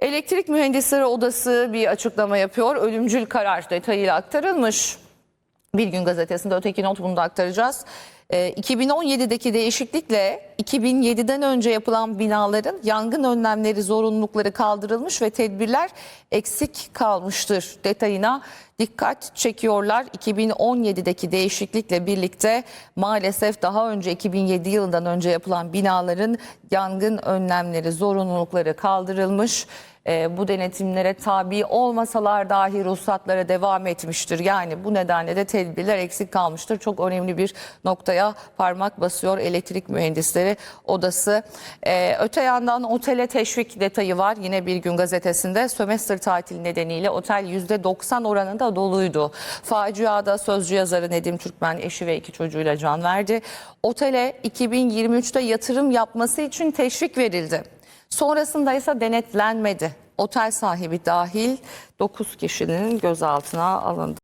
Elektrik Mühendisleri Odası bir açıklama yapıyor. Ölümcül karar detayıyla aktarılmış. Bir gün gazetesinde öteki not bunu da aktaracağız. Ee, 2017'deki değişiklikle 2007'den önce yapılan binaların yangın önlemleri zorunlulukları kaldırılmış ve tedbirler eksik kalmıştır detayına dikkat çekiyorlar. 2017'deki değişiklikle birlikte maalesef daha önce 2007 yılından önce yapılan binaların yangın önlemleri zorunlulukları kaldırılmış. Ee, bu denetimlere tabi olmasalar dahi ruhsatlara devam etmiştir. Yani bu nedenle de tedbirler eksik kalmıştır. Çok önemli bir noktaya parmak basıyor elektrik mühendisleri odası. Ee, öte yandan otele teşvik detayı var. Yine bir gün gazetesinde sömestr tatili nedeniyle otel %90 oranında doluydu. Faciada sözcü yazarı Nedim Türkmen eşi ve iki çocuğuyla can verdi. Otele 2023'te yatırım yapması için teşvik verildi. Sonrasında ise denetlenmedi. Otel sahibi dahil 9 kişinin gözaltına alındı.